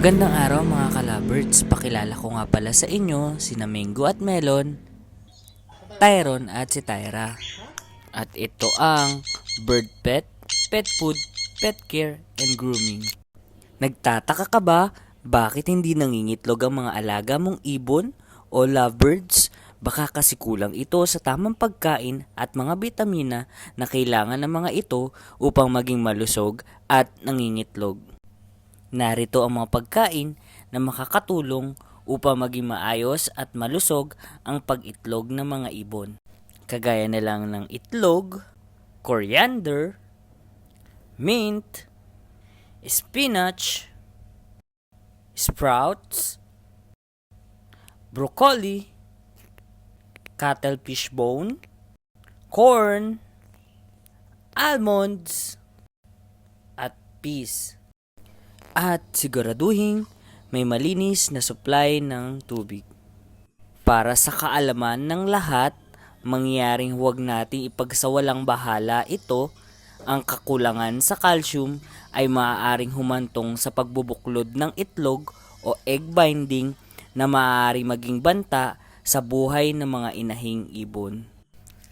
Magandang araw mga kalabirds. Pakilala ko nga pala sa inyo si Mingo at Melon, Tyron at si Tyra. At ito ang bird pet, pet food, pet care, and grooming. Nagtataka ka ba bakit hindi nangingitlog ang mga alaga mong ibon o lovebirds? Baka kasi kulang ito sa tamang pagkain at mga bitamina na kailangan ng mga ito upang maging malusog at nangingitlog. Narito ang mga pagkain na makakatulong upang maging maayos at malusog ang pag-itlog ng mga ibon. Kagaya na lang ng itlog, coriander, mint, spinach, sprouts, broccoli, cuttlefish bone, corn, almonds, at peas at siguraduhin may malinis na supply ng tubig. Para sa kaalaman ng lahat, mangyaring huwag nating ipagsawalang bahala ito, ang kakulangan sa calcium ay maaaring humantong sa pagbubuklod ng itlog o egg binding na maaari maging banta sa buhay ng mga inahing ibon.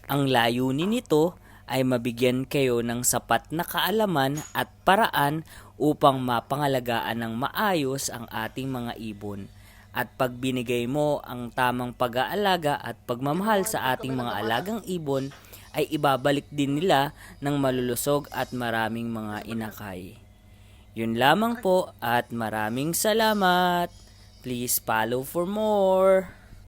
Ang layunin nito ay mabigyan kayo ng sapat na kaalaman at paraan upang mapangalagaan ng maayos ang ating mga ibon. At pag binigay mo ang tamang pag-aalaga at pagmamahal sa ating mga alagang ibon, ay ibabalik din nila ng malulusog at maraming mga inakay. Yun lamang po at maraming salamat. Please follow for more.